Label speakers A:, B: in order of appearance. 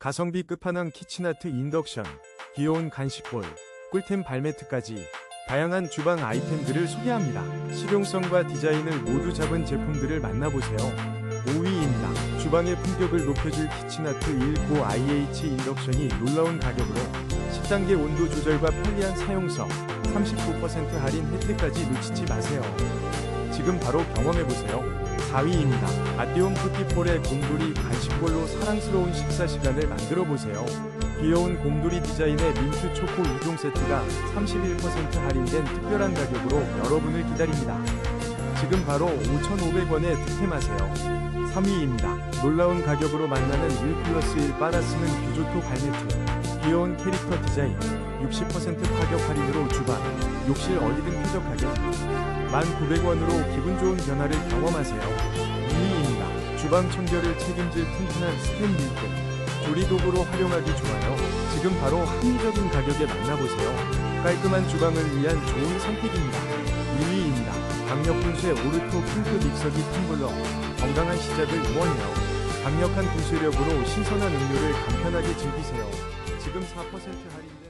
A: 가성비 끝판왕 키친아트 인덕션, 귀여운 간식볼, 꿀템 발매트까지 다양한 주방 아이템들을 소개합니다. 실용성과 디자인을 모두 잡은 제품들을 만나보세요. 5위입니다. 주방의 품격을 높여줄 키친아트 1고 IH 인덕션이 놀라운 가격으로 10단계 온도 조절과 편리한 사용성, 39% 할인 혜택까지 놓치지 마세요. 지금 바로 경험해보세요. 4위입니다. 아띠온 푸티폴의 곰돌이 간식볼로 사랑스러운 식사 시간을 만들어보세요. 귀여운 곰돌이 디자인의 민트 초코 2종 세트가 31% 할인된 특별한 가격으로 여러분을 기다립니다. 지금 바로 5,500원에 득템하세요. 3위입니다. 놀라운 가격으로 만나는 1 플러스 1 빨아 쓰는 비조토 발매트. 귀여운 캐릭터 디자인, 60% 파격 할인으로 주방, 욕실 어디든 쾌적하게 1,900원으로 기분 좋은 변화를 경험하세요. 2위입니다. 주방 청결을 책임질 튼튼한 스텐 밀대. 조리도구로 활용하기 좋아요. 지금 바로 합리적인 가격에 만나보세요. 깔끔한 주방을 위한 좋은 선택입니다. 1위입니다. 강력 분쇄 오르토 핑크 믹서기 텀블러. 건강한 시작을 응원해요. 강력한 분쇄력으로 신선한 음료를 간편하게 즐기세요. 지금 4% 할인된